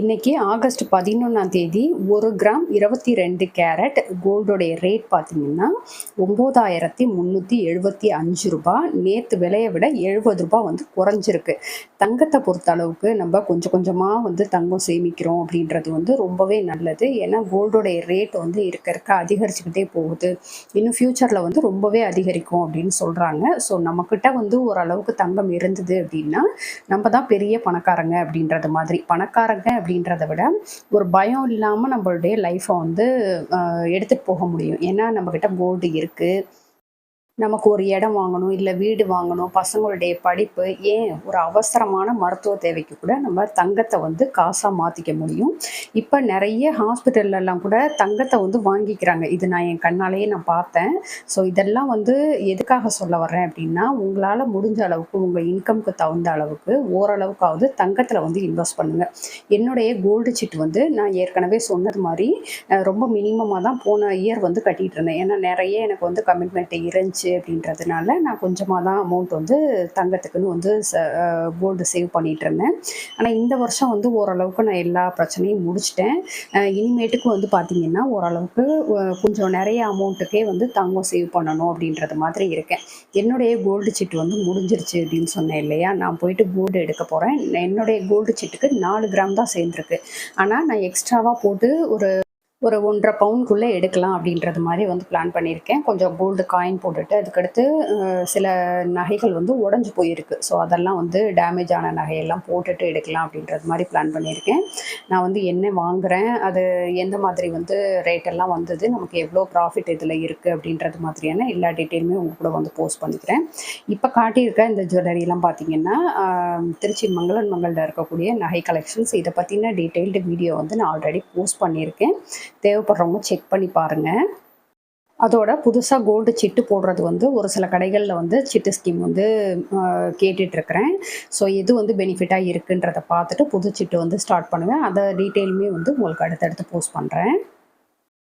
இன்னைக்கு ஆகஸ்ட் பதினொன்றாம் தேதி ஒரு கிராம் இருபத்தி ரெண்டு கேரட் கோல்டோடைய ரேட் பார்த்தீங்கன்னா ஒம்பதாயிரத்தி முந்நூற்றி எழுபத்தி அஞ்சு ரூபாய் நேற்று விலையை விட எழுபது ரூபாய் வந்து குறைஞ்சிருக்கு. தங்கத்தை பொறுத்த அளவுக்கு நம்ம கொஞ்சம் கொஞ்சமாக வந்து தங்கம் சேமிக்கிறோம் அப்படின்றது வந்து ரொம்பவே நல்லது. ஏன்னா கோல்டோடைய ரேட் வந்து இருக்க இருக்க அதிகரிச்சுக்கிட்டே போகுது. இன்னும் ஃப்யூச்சரில் வந்து ரொம்பவே அதிகரிக்கும் அப்படின்னு சொல்கிறாங்க ஸோ நம்மக்கிட்ட வந்து ஓரளவுக்கு தங்கம் இருந்தது அப்படின்னா நம்ம தான் பெரிய பணக்காரங்க அப்படின்றது மாதிரி. பணக்காரங்க அப்படின்றத விட ஒரு பயம் இல்லாமல் நம்மளுடைய லைஃப்பை வந்து எடுத்துகிட்டு போக முடியும். ஏன்னா நம்மக்கிட்ட கோல்டு இருக்குது நமக்கு ஒரு இடம் வாங்கணும் இல்லை வீடு வாங்கணும் பசங்களுடைய படிப்பு ஏன் ஒரு அவசரமான மருத்துவ தேவைக்கு கூட நம்ம தங்கத்தை வந்து காசாக மாற்றிக்க முடியும். இப்போ நிறைய ஹாஸ்பிட்டல்லலாம் கூட தங்கத்தை வந்து வாங்கிக்கிறாங்க. இது நான் என் கண்ணாலேயே நான் பார்த்தேன். ஸோ இதெல்லாம் வந்து எதுக்காக சொல்ல வர்றேன் அப்படின்னா உங்களால் முடிஞ்ச அளவுக்கு உங்கள் இன்கம்க்கு தகுந்த அளவுக்கு ஓரளவுக்காவது தங்கத்தில் வந்து இன்வெஸ்ட் பண்ணுங்கள் என்னுடைய கோல்டு சீட் வந்து நான் ஏற்கனவே சொன்னது மாதிரி ரொம்ப மினிமமாக தான் போன இயர் வந்து கட்டிகிட்டு இருந்தேன். ஏன்னா நிறைய எனக்கு வந்து கமிட்மெண்ட் இருந்துச்சு. அப்படின்றதுனால நான் கொஞ்சமாக தான் அமௌண்ட் வந்து தங்கத்துக்குன்னு வந்து ச கோல்டு சேவ் பண்ணிகிட்டு இருந்தேன். ஆனால் இந்த வருஷம் வந்து ஓரளவுக்கு நான் எல்லா பிரச்சனையும் முடிச்சிட்டேன். இனிமேட்டுக்கு வந்து பார்த்திங்கன்னா ஓரளவுக்கு கொஞ்சம் நிறைய அமௌண்ட்டுக்கே வந்து தங்கம் சேவ் பண்ணணும் அப்படின்றது மாதிரி இருக்கேன். என்னுடைய கோல்டு சிட்டு வந்து முடிஞ்சிருச்சு அப்படின்னு சொன்னேன் இல்லையா? நான் போயிட்டு கோல்டு எடுக்க போகிறேன் என்னுடைய கோல்டு சீட்டுக்கு நாலு கிராம் தான் சேர்ந்துருக்கு. ஆனால் நான் எக்ஸ்ட்ராவாக போட்டு ஒரு ஒரு ஒன்றரை பவுன்குள்ளே எடுக்கலாம் அப்படின்றது மாதிரி வந்து பிளான் பண்ணியிருக்கேன். கொஞ்சம் கோல்டு காயின் போட்டுட்டு அதுக்கடுத்து சில நகைகள் வந்து உடஞ்சி போயிருக்கு. ஸோ அதெல்லாம் வந்து டேமேஜ் ஆன நகையெல்லாம் போட்டுட்டு எடுக்கலாம் அப்படின்றது மாதிரி பிளான் பண்ணியிருக்கேன். நான் வந்து என்ன வாங்குகிறேன் அது எந்த மாதிரி வந்து ரேட்டெல்லாம் வந்தது நமக்கு எவ்வளோ ப்ராஃபிட் இதில் இருக்குது அப்படின்றது மாதிரியான எல்லா டீட்டெயிலுமே உங்கள் கூட வந்து போஸ்ட் பண்ணிக்கிறேன். இப்போ காட்டியிருக்க இந்த ஜுவல்லரியெல்லாம் பார்த்தீங்கன்னா திருச்சி மங்களன் மங்களில் இருக்கக்கூடிய நகை கலெக்ஷன்ஸ் இதை பற்றின டீட்டெயில்டு வீடியோ வந்து நான் ஆல்ரெடி போஸ்ட் பண்ணியிருக்கேன். தேவைப்படுறவங்க செக் பண்ணி பாருங்கள் அதோட புதுசாக கோல்டு சிட்டு போடுறது வந்து ஒரு சில கடைகளில் வந்து சிட்டு ஸ்கீம் வந்து கேட்டுட்ருக்கிறேன். ஸோ எது வந்து பெனிஃபிட்டாக இருக்குன்றதை பார்த்துட்டு புது சிட்டு வந்து ஸ்டார்ட் பண்ணுவேன். அதை டீட்டெயிலுமே வந்து உங்களுக்கு அடுத்தடுத்து போஸ்ட் பண்ணுறேன்